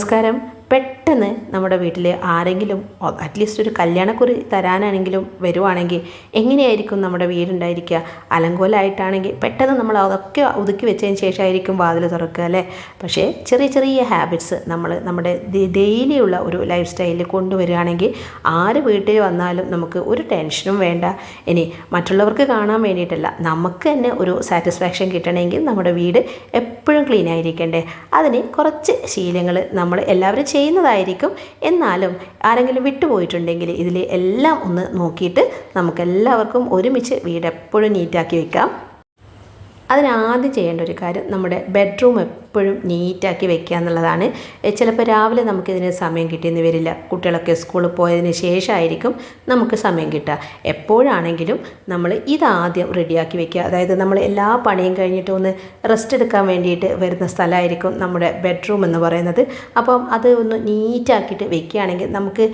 നമസ്കാരം. പെട്ടെന്ന് നമ്മുടെ വീട്ടിൽ ആരെങ്കിലും അറ്റ്ലീസ്റ്റ് ഒരു കല്യാണക്കുറി തരാനാണെങ്കിലും വരുവാണെങ്കിൽ എങ്ങനെയായിരിക്കും നമ്മുടെ വീടുണ്ടായിരിക്കുക? അലങ്കോലായിട്ടാണെങ്കിൽ പെട്ടെന്ന് നമ്മൾ അതൊക്കെ ഒതുക്കി വെച്ചതിന് ശേഷമായിരിക്കും വാതിൽ തുറക്കുക അല്ലേ? പക്ഷേ ചെറിയ ചെറിയ ഹാബിറ്റ്സ് നമ്മൾ നമ്മുടെ ഡെയിലിയുള്ള ഒരു ലൈഫ് സ്റ്റൈലിൽ കൊണ്ടുവരികയാണെങ്കിൽ ആര് വീട്ടിൽ വന്നാലും നമുക്ക് ഒരു ടെൻഷനും വേണ്ട. ഇനി മറ്റുള്ളവർക്ക് കാണാൻ വേണ്ടിയിട്ടല്ല നമുക്ക് തന്നെ ഒരു സാറ്റിസ്ഫാക്ഷൻ കിട്ടണമെങ്കിൽ നമ്മുടെ വീട് എപ്പോഴും ക്ലീൻ ആയിരിക്കണ്ടേ? അതിന് കുറച്ച് ശീലങ്ങൾ നമ്മൾ എല്ലാവരും ചെയ്യുന്നതായിരിക്കും. എന്നാലും ആരെങ്കിലും വിട്ടുപോയിട്ടുണ്ടെങ്കിൽ ഇതിൽ എല്ലാം ഒന്ന് നോക്കിയിട്ട് നമുക്കെല്ലാവർക്കും ഒരുമിച്ച് വീട് എപ്പോഴും നീറ്റാക്കി വെക്കാം. അതിനാദ്യം ചെയ്യേണ്ട ഒരു കാര്യം നമ്മുടെ ബെഡ്റൂം എപ്പോഴും നീറ്റാക്കി വെക്കുക എന്നുള്ളതാണ്. ചിലപ്പോൾ രാവിലെ നമുക്കിതിന് സമയം കിട്ടിയെന്ന് വരില്ല. കുട്ടികളൊക്കെ സ്കൂളിൽ പോയതിന് ശേഷമായിരിക്കും നമുക്ക് സമയം കിട്ടുക. എപ്പോഴാണെങ്കിലും നമ്മൾ ഇതാദ്യം റെഡിയാക്കി വെക്കുക. അതായത് നമ്മൾ എല്ലാ പണിയും കഴിഞ്ഞിട്ട് ഒന്ന് റെസ്റ്റ് എടുക്കാൻ വേണ്ടിയിട്ട് വരുന്ന സ്ഥലമായിരിക്കും നമ്മുടെ ബെഡ്റൂം എന്ന് പറയുന്നത്. അപ്പം അത് ഒന്ന് നീറ്റാക്കിയിട്ട് വെക്കുകയാണെങ്കിൽ നമുക്ക്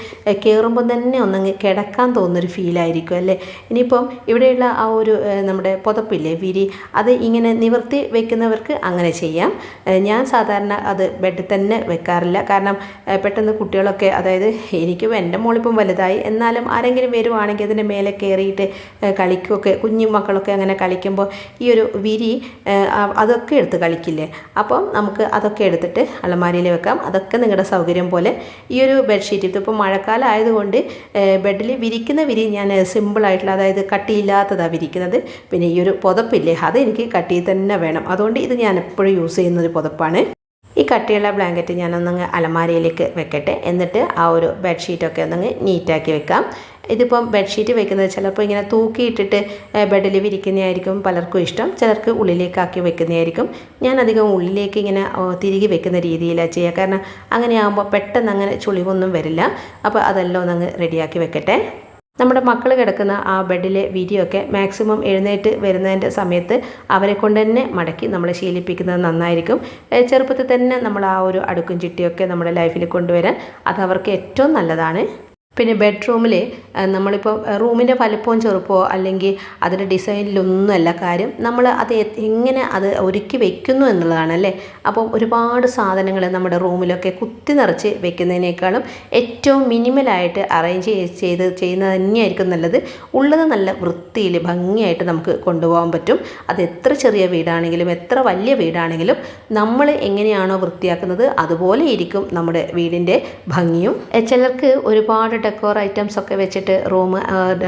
കയറുമ്പോൾ തന്നെ ഒന്നങ്ങ് കിടക്കാൻ തോന്നുന്നൊരു ഫീലായിരിക്കും അല്ലേ? ഇനിയിപ്പം ഇവിടെയുള്ള ആ ഒരു നമ്മുടെ പുതപ്പില്ലേ വിരി അത് ഇങ്ങനെ നിവർത്തി വെക്കുന്നവർക്ക് അങ്ങനെ ചെയ്യാം. ഞാൻ സാധാരണ അത് ബെഡിൽ തന്നെ വെക്കാറില്ല. കാരണം പെട്ടെന്ന് കുട്ടികളൊക്കെ അതായത് എനിക്കും എന്റെ മോളിപ്പം വലുതായി. എന്നാലും ആരെങ്കിലും വരുവാണെങ്കിൽ അതിന്റെ മേലെ കയറിയിട്ട് കളിക്കുമൊക്കെ കുഞ്ഞു മക്കളൊക്കെ അങ്ങനെ കളിക്കുമ്പോൾ ഈ ഒരു വിരി അതൊക്കെ എടുത്ത് കളിക്കില്ലേ? അപ്പം നമുക്ക് അതൊക്കെ എടുത്തിട്ട് അലമാരിയിൽ വെക്കാം. അതൊക്കെ നിങ്ങളുടെ സൗകര്യം പോലെ. ഈ ഒരു ബെഡ്ഷീറ്റ് ഇതിപ്പോൾ മഴക്കാലം ആയതുകൊണ്ട് ബെഡിൽ വിരിക്കുന്ന വിരി ഞാൻ സിമ്പിളായിട്ടുള്ള അതായത് കട്ടിയില്ലാത്തതാണ് വിരിക്കുന്നത്. പിന്നെ ഈ ഒരു പുതപ്പില്ലേ അത് എനിക്ക് കട്ടിയിൽ തന്നെ വേണം. അതുകൊണ്ട് ഇത് ഞാൻ എപ്പോഴും യൂസ് ചെയ്യുന്ന ഒരു പുതപ്പാണ്. ഈ കട്ടിയുള്ള ബ്ലാങ്കറ്റ് ഞാനൊന്നങ്ങ് അലമാരയിലേക്ക് വെക്കട്ടെ. എന്നിട്ട് ആ ഒരു ബെഡ്ഷീറ്റൊക്കെ ഒന്നങ്ങ് നീറ്റാക്കി വെക്കാം. ഇതിപ്പം ബെഡ്ഷീറ്റ് വെക്കുന്നത് ചിലപ്പോൾ ഇങ്ങനെ തൂക്കിയിട്ടിട്ട് ബെഡിൽ വിരിക്കുന്നതായിരിക്കും പലർക്കും ഇഷ്ടം. ചിലർക്ക് ഉള്ളിലേക്കാക്കി വെക്കുന്നതായിരിക്കും. ഞാൻ അധികം ഉള്ളിലേക്ക് ഇങ്ങനെ തിരികെ വെക്കുന്ന രീതിയിലാണ് ചെയ്യുക. കാരണം അങ്ങനെ ആകുമ്പോൾ പെട്ടെന്ന് അങ്ങനെ ചുളിവൊന്നും വരില്ല. അപ്പോൾ അതെല്ലാം ഒന്നങ്ങ് റെഡിയാക്കി വെക്കട്ടെ. നമ്മുടെ മക്കൾ കിടക്കുന്ന ആ ബെഡിലെ വിരിയൊക്കെ മാക്സിമം എഴുന്നേറ്റ് വരുന്നതിന്റെ സമയത്ത് അവരെ കൊണ്ട് തന്നെ മടക്കി നമ്മളെ ശീലിപ്പിക്കുന്നത് നന്നായിരിക്കും. ചെറുപ്പത്തിൽ തന്നെ നമ്മൾ ആ ഒരു അടുക്കും ചിട്ടിയൊക്കെ നമ്മുടെ ലൈഫിൽ കൊണ്ടുവരാൻ അത് അവർക്ക് ഏറ്റവും നല്ലതാണ്. പിന്നെ ബെഡ്റൂമിൽ നമ്മളിപ്പോൾ റൂമിന്റെ വലിപ്പവും ചെറുപ്പമോ അല്ലെങ്കിൽ അതിന്റെ ഡിസൈനിലൊന്നുമല്ല കാര്യം നമ്മൾ അത് എങ്ങനെ അത് ഒരുക്കി വെക്കുന്നു എന്നുള്ളതാണല്ലേ? അപ്പോൾ ഒരുപാട് സാധനങ്ങൾ നമ്മുടെ റൂമിലൊക്കെ കുത്തി നിറച്ച് വെക്കുന്നതിനേക്കാളും ഏറ്റവും മിനിമലായിട്ട് അറേഞ്ച് ചെയ്ത് ചെയ്യുന്നത് തന്നെയായിരിക്കും നല്ലത്. ഉള്ളത് നല്ല വൃത്തിയിൽ ഭംഗിയായിട്ട് നമുക്ക് കൊണ്ടുപോകാൻ പറ്റും. അത് എത്ര ചെറിയ വീടാണെങ്കിലും എത്ര വലിയ വീടാണെങ്കിലും നമ്മൾ എങ്ങനെയാണോ വൃത്തിയാക്കുന്നത് അതുപോലെ ഇരിക്കും നമ്മുടെ വീടിന്റെ ഭംഗിയും. ചിലർക്ക് ഒരുപാട് ഡെക്കോർ ഐറ്റംസ് ഒക്കെ വെച്ചിട്ട് റൂം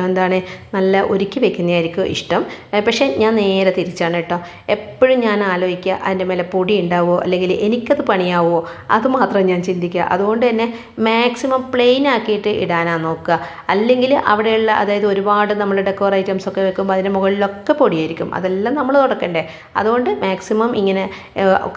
എന്താണ് നല്ല ഒരുക്കി വെക്കുന്നതായിരിക്കും ഇഷ്ടം. പക്ഷേ ഞാൻ നേരെ തിരിച്ചാണ് കേട്ടോ. എപ്പോഴും ഞാൻ ആലോചിക്കുക അതിന്റെ മേലെ പൊടി ഉണ്ടാവുമോ അല്ലെങ്കിൽ എനിക്കത് പണിയാവുമോ? അതുമാത്രം ഞാൻ ചിന്തിക്കുക. അതുകൊണ്ട് തന്നെ മാക്സിമം പ്ലെയിൻ ആക്കിയിട്ട് ഇടാനാണ് നോക്കുക. അല്ലെങ്കിൽ അവിടെയുള്ള അതായത് ഒരുപാട് നമ്മൾ ഡെക്കോർ ഐറ്റംസ് ഒക്കെ വെക്കുമ്പോൾ അതിന്റെ മുകളിലൊക്കെ പൊടിയായിരിക്കും. അതെല്ലാം നമ്മൾ തുടക്കണ്ടേ. അതുകൊണ്ട് മാക്സിമം ഇങ്ങനെ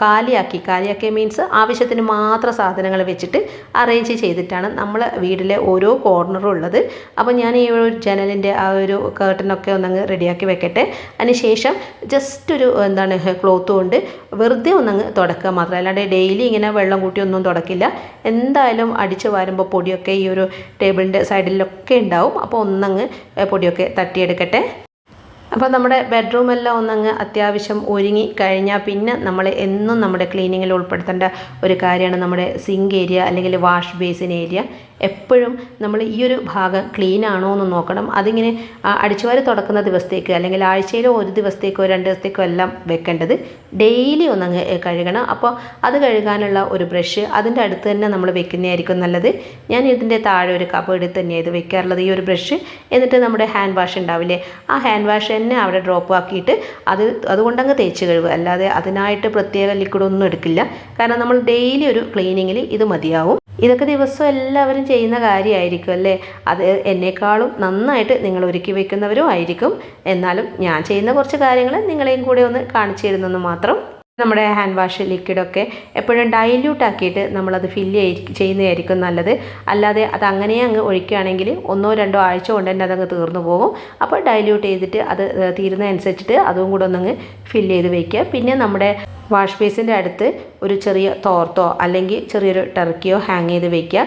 കാലിയാക്കി കാലിയാക്കിയ മീൻസ് ആവശ്യത്തിന് മാത്രം സാധനങ്ങൾ വെച്ചിട്ട് അറേഞ്ച് ചെയ്തിട്ടാണ് നമ്മൾ വീട്ടിലെ ഓരോ കോർണറും ഉള്ളത്. അപ്പോൾ ഞാൻ ഈ ഒരു ജനലിന്റെ ആ ഒരു കേർട്ടനൊക്കെ ഒന്നങ്ങ് റെഡിയാക്കി വെക്കട്ടെ. അതിനുശേഷം ജസ്റ്റ് ഒരു എന്താണ് ക്ലോത്ത് കൊണ്ട് വെറുതെ ഒന്നങ്ങ് തുടക്കുക മാത്രം. അല്ലാണ്ട് ഡെയിലി ഇങ്ങനെ വെള്ളം കൂട്ടി ഒന്നും തുടക്കില്ല. എന്തായാലും അടിച്ച് വാരുമ്പോൾ പൊടിയൊക്കെ ഈ ഒരു ടേബിളിന്റെ സൈഡിലൊക്കെ ഉണ്ടാവും. അപ്പോൾ ഒന്നങ്ങ് പൊടിയൊക്കെ തട്ടിയെടുക്കട്ടെ. അപ്പോൾ നമ്മുടെ ബെഡ്റൂമെല്ലാം ഒന്നങ്ങ് അത്യാവശ്യം ഒരുങ്ങി കഴിഞ്ഞാൽ പിന്നെ നമ്മൾ എന്നും നമ്മുടെ ക്ലീനിങ്ങിൽ ഉൾപ്പെടുത്തേണ്ട ഒരു കാര്യമാണ് നമ്മുടെ സിങ്ക് ഏരിയ അല്ലെങ്കിൽ വാഷ് ബേസിൻ ഏരിയ എപ്പോഴും നമ്മൾ ഈ ഒരു ഭാഗം ക്ലീൻ ആണോ എന്ന് നോക്കണം. അതിങ്ങനെ അടിച്ചുവാരി തുടക്കുന്ന ദിവസത്തേക്ക് അല്ലെങ്കിൽ ആഴ്ചയിലോ ഒരു ദിവസത്തേക്കോ രണ്ട് ദിവസത്തേക്കോ എല്ലാം വെക്കേണ്ടത് ഡെയിലി ഒന്നങ്ങ് കഴുകണം. അപ്പോൾ അത് കഴുകാനുള്ള ഒരു ബ്രഷ് അതിന്റെ അടുത്ത് തന്നെ നമ്മൾ വെക്കുന്നതായിരിക്കും നല്ലത്. ഞാൻ ഇതിന്റെ താഴെ ഒരു കബേർഡ് തന്നെയാണ് ഇത് വെക്കാറുള്ളത് ഈ ഒരു ബ്രഷ് എന്നിട്ട് നമ്മുടെ ഹാൻഡ് വാഷ് ഉണ്ടാവില്ലേ ആ ഹാൻഡ് വാഷ് തന്നെ അവിടെ ഡ്രോപ്പ് ആക്കിയിട്ട് അത് അതുകൊണ്ടങ്ങ് തേച്ച് കഴുകുക. അല്ലാതെ അതിനായിട്ട് പ്രത്യേക ലിക്വിഡ് ഒന്നും എടുക്കില്ല. കാരണം നമ്മൾ ഡെയിലി ഒരു ക്ലീനിങ്ങിൽ ഇത് മതിയാവും. ഇതൊക്കെ ദിവസം എല്ലാവരും ചെയ്യുന്ന കാര്യമായിരിക്കും അല്ലേ? അത് എന്നെക്കാളും നന്നായിട്ട് നിങ്ങൾ ഒരുക്കി വെക്കുന്നവരും ആയിരിക്കും. എന്നാലും ഞാൻ ചെയ്യുന്ന കുറച്ച് കാര്യങ്ങൾ നിങ്ങളെയും കൂടെ ഒന്ന് കാണിച്ചു തരുന്നെന്ന് മാത്രം നമ്മുടെ ഹാൻഡ് വാഷ് ലിക്വിഡൊക്കെ എപ്പോഴും ഡൈല്യൂട്ട് ആക്കിയിട്ട് നമ്മളത് ഫില്ല് ചെയ്യുന്നതായിരിക്കും നല്ലത്. അല്ലാതെ അത് അങ്ങനെ അങ്ങ് ഒഴിക്കുകയാണെങ്കിൽ ഒന്നോ രണ്ടോ ആഴ്ച കൊണ്ട് തന്നെ അതങ്ങ് തീർന്നു പോകും. അപ്പോൾ ഡൈല്യൂട്ട് ചെയ്തിട്ട് അത് തീരുന്നതനുസരിച്ചിട്ട് അതും കൂടെ ഒന്നങ്ങ് ഫില്ല് ചെയ്ത് വയ്ക്കുക പിന്നെ നമ്മുടെ വാഷ് ബേസിന്റെ അടുത്ത് ഒരു ചെറിയ തോർത്തോ അല്ലെങ്കിൽ ചെറിയൊരു ടർക്കിയോ ഹാങ് ചെയ്ത് വെക്കുക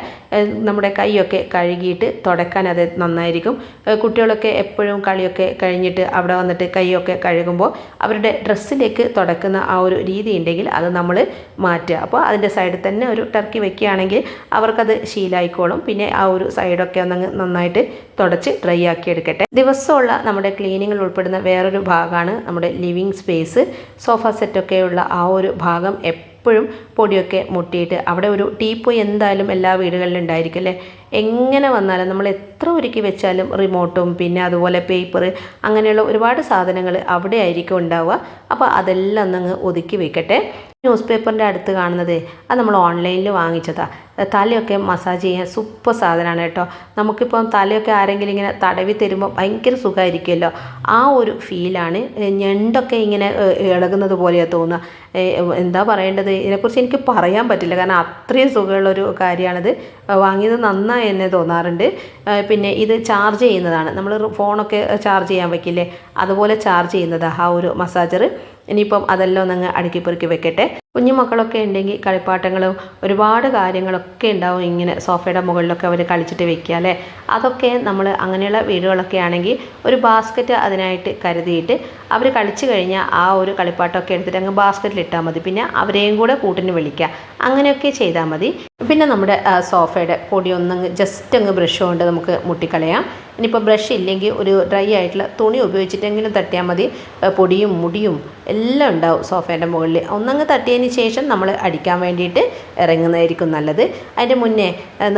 നമ്മുടെ കൈയൊക്കെ കഴുകിയിട്ട് തുടക്കാൻ അത് നന്നായിരിക്കും. കുട്ടികളൊക്കെ എപ്പോഴും കളിയൊക്കെ കഴിഞ്ഞിട്ട് അവിടെ വന്നിട്ട് കൈയൊക്കെ കഴുകുമ്പോൾ അവരുടെ ഡ്രസ്സിലേക്ക് തുടക്കുന്ന ആ ഒരു രീതി ഉണ്ടെങ്കിൽ അത് നമ്മൾ മാറ്റുക. അപ്പോൾ അതിന്റെ സൈഡിൽ തന്നെ ഒരു ടർക്കി വെക്കുകയാണെങ്കിൽ അവർക്കത് ശീലായിക്കോളും. പിന്നെ ആ ഒരു സൈഡൊക്കെ ഒന്നങ്ങ് നന്നായിട്ട് തുടച്ച് ഡ്രൈ ആക്കി എടുക്കട്ടെ. ദിവസമുള്ള നമ്മുടെ ക്ലീനിങ്ങിൽ ഉൾപ്പെടുന്ന വേറൊരു ഭാഗമാണ് നമ്മുടെ ലിവിങ് സ്പേസ് സോഫ സെറ്റൊക്കെയുള്ള ആ ഒരു ഭാഗം എപ്പോഴും പൊടിയൊക്കെ മുട്ടിയിട്ട് അവിടെ ഒരു ടീപ്പോയി എന്തായാലും എല്ലാ വീടുകളിലും ഉണ്ടായിരിക്കും അല്ലേ? എങ്ങനെ വന്നാലും നമ്മൾ എത്ര ഒരുക്കി വെച്ചാലും റിമോട്ടും പിന്നെ അതുപോലെ പേപ്പർ അങ്ങനെയുള്ള ഒരുപാട് സാധനങ്ങൾ അവിടെ ആയിരിക്കും ഉണ്ടാവുക. അപ്പോൾ അതെല്ലാം ഒന്നങ്ങ് ഒതുക്കി വെക്കട്ടെ. ന്യൂസ് പേപ്പറിന്റെ അടുത്ത് കാണുന്നത് അത് നമ്മൾ ഓൺലൈനിൽ വാങ്ങിച്ചതാണ് തലയൊക്കെ മസാജ് ചെയ്യാൻ സൂപ്പർ സാധനമാണ് കേട്ടോ. നമുക്കിപ്പം തലയൊക്കെ ആരെങ്കിലും ഇങ്ങനെ തടവി തരുമ്പോൾ ഭയങ്കര സുഖമായിരിക്കുമല്ലോ. ആ ഒരു ഫീലാണ് ഞണ്ടൊക്കെ ഇങ്ങനെ ഇളകുന്നത് പോലെയാണ് തോന്നുക. എന്താ പറയേണ്ടത്? ഇതിനെക്കുറിച്ച് എനിക്ക് പറയാൻ പറ്റില്ല. കാരണം അത്രയും സുഖമുള്ളൊരു കാര്യമാണിത്. വാങ്ങിയത് നന്നായി എന്നെ തോന്നാറുണ്ട്. പിന്നെ ഇത് ചാർജ് ചെയ്യുന്നതാണ്. നമ്മൾ ഫോണൊക്കെ ചാർജ് ചെയ്യാൻ വയ്ക്കില്ലേ അതുപോലെ ചാർജ് ചെയ്യുന്നതാണ് ആ ഒരു മസാജർ ഇനിയിപ്പം അതെല്ലാം ഒന്നങ്ങ് അടുക്കി പെറുക്കി വെക്കട്ടെ. കുഞ്ഞു മക്കളൊക്കെ ഉണ്ടെങ്കിൽ കളിപ്പാട്ടങ്ങളും ഒരുപാട് കാര്യങ്ങളൊക്കെ ഉണ്ടാവും ഇങ്ങനെ സോഫയുടെ മുകളിലൊക്കെ അവർ കളിച്ചിട്ട് വെക്കുക അല്ലേ? അതൊക്കെ നമ്മൾ അങ്ങനെയുള്ള വീടുകളൊക്കെ ആണെങ്കിൽ ഒരു ബാസ്ക്കറ്റ് അതിനായിട്ട് കരുതിയിട്ട് അവർ കളിച്ചു കഴിഞ്ഞാൽ ആ ഒരു കളിപ്പാട്ടമൊക്കെ എടുത്തിട്ട് അങ്ങ് ബാസ്ക്കറ്റിൽ ഇട്ടാൽ മതി. പിന്നെ അവരെയും കൂടെ കൂട്ടിന് വിളിക്കുക. അങ്ങനെയൊക്കെ ചെയ്താൽ മതി. പിന്നെ നമ്മുടെ സോഫയുടെ പൊടി ഒന്നങ്ങ് ജസ്റ്റ് അങ്ങ് ബ്രഷ് കൊണ്ട് നമുക്ക് മുട്ടിക്കളയാം. ഇനിയിപ്പോൾ ബ്രഷ് ഇല്ലെങ്കിൽ ഒരു ഡ്രൈ ആയിട്ടുള്ള തുണി ഉപയോഗിച്ചിട്ടെങ്കിലും തട്ടിയാൽ മതി. പൊടിയും മുടിയും എല്ലാം ഉണ്ടാവും സോഫയുടെ മുകളിൽ ഒന്നങ്ങ് തട്ടിയതിന് ശേഷം നമ്മൾ അടിക്കാൻ വേണ്ടിയിട്ട് ഇറങ്ങുന്നതായിരിക്കും നല്ലത്. അതിന്റെ മുന്നേ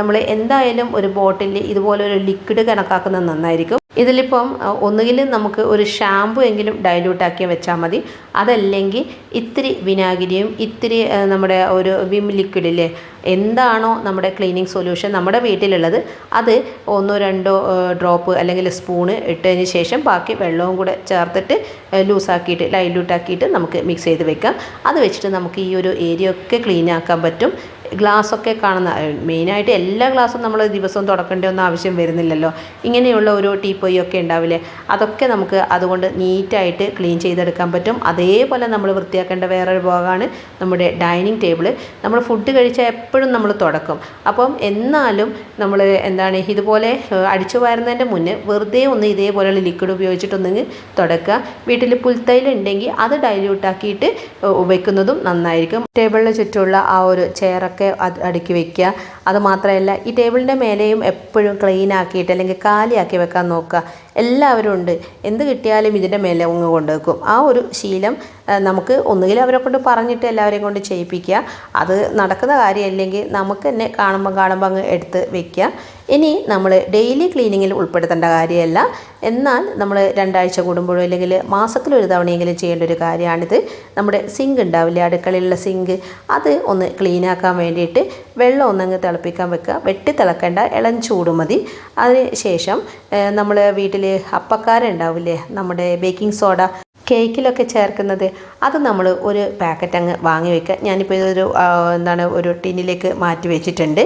നമ്മൾ എന്തായാലും ഒരു ബോട്ടിൽ ഇതുപോലെ ഒരു ലിക്വിഡ് കണക്കാക്കുന്നത് നന്നായിരിക്കും. ഇതിലിപ്പം ഒന്നുകിൽ നമുക്ക് ഒരു ഷാമ്പു എങ്കിലും ഡൈല്യൂട്ടാക്കി വെച്ചാൽ മതി. അതല്ലെങ്കിൽ ഇത്തിരി വിനാഗിരിയും ഇത്തിരി നമ്മുടെ ഒരു വിം ലിക്വിഡില്ലേ എന്താണോ നമ്മുടെ ക്ലീനിങ് സൊല്യൂഷൻ നമ്മുടെ വീട്ടിലുള്ളത് അത് ഒന്നോ രണ്ടോ ഡ്രോപ്പ് അല്ലെങ്കിൽ സ്പൂണ് ഇട്ടതിന് ശേഷം ബാക്കി വെള്ളവും കൂടെ ചേർത്തിട്ട് ലൂസാക്കിയിട്ട് ലൈലൂട്ടാക്കിയിട്ട് നമുക്ക് മിക്സ് ചെയ്ത് വെക്കാം. അത് വെച്ചിട്ട് നമുക്ക് ഈ ഒരു ഏരിയ ഒക്കെ ക്ലീൻ ആക്കാൻ പറ്റും. ഗ്ലാസ്സൊക്കെ കാണുന്ന മെയിനായിട്ട് എല്ലാ ഗ്ലാസ്സും നമ്മൾ ദിവസവും തുടക്കേണ്ട ഒന്നും ആവശ്യം വരുന്നില്ലല്ലോ. ഇങ്ങനെയുള്ള ഒരു ടീപ്പോയി ഒക്കെ ഉണ്ടാവില്ലേ? അതൊക്കെ നമുക്ക് അതുകൊണ്ട് നീറ്റായിട്ട് ക്ലീൻ ചെയ്തെടുക്കാൻ പറ്റും. അതേപോലെ നമ്മൾ വൃത്തിയാക്കേണ്ട വേറൊരു ഭാഗമാണ് നമ്മുടെ ഡൈനിങ് ടേബിൾ നമ്മൾ ഫുഡ് കഴിച്ചാൽ എപ്പോഴും നമ്മൾ തുടക്കും. അപ്പം എന്നാലും നമ്മൾ എന്താണ് ഇതുപോലെ അടിച്ചു വാരുന്നതിന്റെ മുന്നേ വെറുതെ ഒന്ന് ഇതേപോലെയുള്ള ലിക്വിഡ് ഉപയോഗിച്ചിട്ടൊന്നെങ്കിൽ തുടക്കുക. വീട്ടിൽ പുൽത്തൈലുണ്ടെങ്കിൽ അത് ഡൈല്യൂട്ടാക്കിയിട്ട് വെക്കുന്നതും നന്നായിരിക്കും. ടേബിളിന് ചുറ്റുമുള്ള ആ ഒരു ചെയറൊക്കെ അത് അടുക്കി വെക്കുക. അത് മാത്രമല്ല ഈ ടേബിളിന്റെ മേലെയും എപ്പോഴും ക്ലീൻ ആക്കിയിട്ട് അല്ലെങ്കിൽ കാലിയാക്കി വെക്കാൻ നോക്കുക. എല്ലാവരും ഉണ്ട്. എന്ത് കിട്ടിയാലും ഇതിന്റെ മേലെ അങ്ങ് കൊണ്ടുവെക്കും. ആ ഒരു ശീലം നമുക്ക് ഒന്നുകിൽ അവരെ കൊണ്ട് പറഞ്ഞിട്ട് എല്ലാവരെയും കൊണ്ട് ചെയ്യിപ്പിക്കുക. അത് നടക്കുന്ന കാര്യമല്ലെങ്കിൽ നമുക്ക് തന്നെ കാണുമ്പോൾ കാണുമ്പോൾ അങ്ങ് എടുത്ത് വെക്കുക. ഇനി നമ്മൾ ഡെയിലി ക്ലീനിങ്ങിൽ ഉൾപ്പെടുത്തേണ്ട കാര്യമല്ല. എന്നാൽ നമ്മൾ രണ്ടാഴ്ച കൂടുമ്പോഴോ അല്ലെങ്കിൽ മാസത്തിലൊരു തവണയെങ്കിലും ചെയ്യേണ്ട ഒരു കാര്യമാണിത്. നമ്മുടെ സിങ്ക് ഉണ്ടാവില്ലേ? അടുക്കളയിലുള്ള സിങ്ക് അത് ഒന്ന് ക്ലീനാക്കാൻ വേണ്ടിയിട്ട് വെള്ളം ഒന്നങ്ങ് തിളപ്പിക്കാൻ വെക്കുക. വെട്ടി തിളക്കേണ്ട ഇളം ചൂട് മതി. അതിന് ശേഷം നമ്മൾ വീട്ടിൽ അപ്പക്കാരുണ്ടാവില്ലേ നമ്മുടെ ബേക്കിംഗ് സോഡ കേക്കിലൊക്കെ ചേർക്കുന്നത്. അത് നമ്മൾ ഒരു പാക്കറ്റ് അങ്ങ് വാങ്ങി വെക്കുക. ഞാനിപ്പോൾ ഇതൊരു എന്താണ് ഒരു ടിന്നിലേക്ക് മാറ്റി വെച്ചിട്ടുണ്ട്.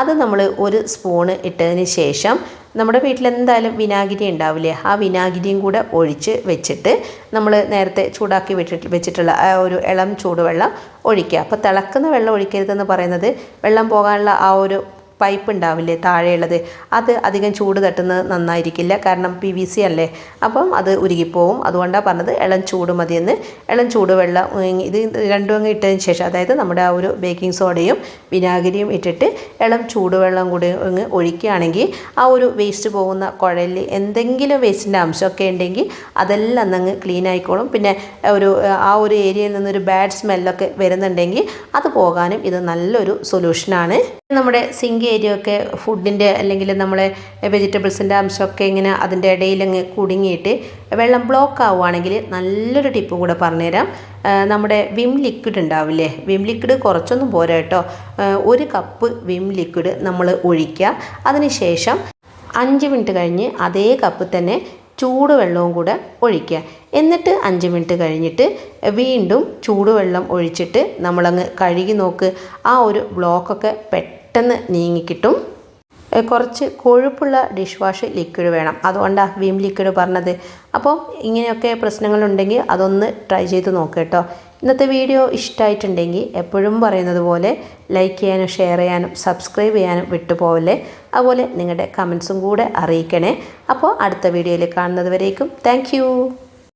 അത് നമ്മൾ ഒരു സ്പൂണ് ഇട്ടതിന് ശേഷം നമ്മുടെ വീട്ടിൽ എന്തായാലും വിനാഗിരി ഉണ്ടാവില്ലേ? ആ വിനാഗിരിയും കൂടെ ഒഴിച്ച് വെച്ചിട്ട് നമ്മൾ നേരത്തെ ചൂടാക്കി വെച്ചിട്ട് വെച്ചിട്ടുള്ള ആ ഒരു ഇളം ചൂടുവെള്ളം ഒഴിക്കുക. അപ്പോൾ തിളക്കുന്ന വെള്ളം ഒഴിക്കരുതെന്ന് പറയുന്നത് വെള്ളം പോകാനുള്ള ആ ഒരു പൈപ്പ് ഉണ്ടാവില്ലേ താഴെയുള്ളത്? അത് അധികം ചൂട് തട്ടുന്നത് നന്നായിരിക്കില്ല. കാരണം പി വി സി അല്ലേ? അപ്പം അത് ഉരുകിപ്പോവും. അതുകൊണ്ടാണ് പറഞ്ഞത് ഇളം ചൂട് മതിയെന്ന്. ഇളം ചൂട് വെള്ളം ഇത് രണ്ടും അങ്ങ് ഇട്ടതിന് ശേഷം അതായത് നമ്മുടെ ആ ഒരു ബേക്കിംഗ് സോഡയും വിനാഗിരിയും ഇട്ടിട്ട് ഇളം ചൂടുവെള്ളം കൂടി അങ്ങ് ഒഴിക്കുകയാണെങ്കിൽ ആ ഒരു വേസ്റ്റ് പോകുന്ന കുഴലിൽ എന്തെങ്കിലും വേസ്റ്റിന്റെ അംശമൊക്കെ ഉണ്ടെങ്കിൽ അതെല്ലാം അന്നങ്ങ് ക്ലീൻ ആയിക്കോളും. പിന്നെ ഒരു ആ ഒരു ഏരിയയിൽ നിന്നൊരു ബാഡ് സ്മെല്ലൊക്കെ വരുന്നുണ്ടെങ്കിൽ അത് പോകാനും ഇത് നല്ലൊരു സൊല്യൂഷനാണ്. നമ്മുടെ സിങ്ക് ഏരിയ ഒക്കെ ഫുഡിന്റെ അല്ലെങ്കിൽ നമ്മളെ വെജിറ്റബിൾസിന്റെ അംശമൊക്കെ ഇങ്ങനെ അതിന്റെ ഇടയിൽ അങ്ങ് കുടുങ്ങിയിട്ട് വെള്ളം ബ്ലോക്ക് ആവുകയാണെങ്കിൽ നല്ലൊരു ടിപ്പ് കൂടെ പറഞ്ഞുതരാം. നമ്മുടെ വിം ലിക്വിഡ് ഉണ്ടാവില്ലേ? വിം ലിക്വിഡ് കുറച്ചൊന്നും പോരാ കേട്ടോ. ഒരു കപ്പ് വിം ലിക്വിഡ് നമ്മൾ ഒഴിക്കുക. അതിനുശേഷം അഞ്ച് മിനിറ്റ് കഴിഞ്ഞ് അതേ കപ്പ് തന്നെ ചൂടുവെള്ളവും കൂടെ ഒഴിക്കുക. എന്നിട്ട് അഞ്ച് മിനിറ്റ് കഴിഞ്ഞിട്ട് വീണ്ടും ചൂടുവെള്ളം ഒഴിച്ചിട്ട് നമ്മളങ്ങ് കഴുകി നോക്ക്. ആ ഒരു ബ്ലോക്കൊക്കെ പെട്ടെന്ന് നീങ്ങിക്കിട്ടും. ഏ, കുറച്ച് കൊഴുപ്പുള്ള ഡിഷ് വാഷ് ലിക്വിഡ് വേണം. അതുകൊണ്ടാണ് വിം ലിക്വിഡ് പറഞ്ഞത്. അപ്പോൾ ഇങ്ങനെയൊക്കെ പ്രശ്നങ്ങളുണ്ടെങ്കിൽ അതൊന്ന് ട്രൈ ചെയ്ത് നോക്കുക കേട്ടോ. ഇന്നത്തെ വീഡിയോ ഇഷ്ടമായിട്ടുണ്ടെങ്കിൽ എപ്പോഴും പറയുന്നത് പോലെ ലൈക്ക് ചെയ്യാനും ഷെയർ ചെയ്യാനും സബ്സ്ക്രൈബ് ചെയ്യാനും വിട്ടുപോകല്ലേ അതുപോലെ നിങ്ങളുടെ കമൻസും കൂടെ അറിയിക്കണേ. അപ്പോൾ അടുത്ത വീഡിയോയിൽ കാണുന്നത് വരേക്കും. താങ്ക്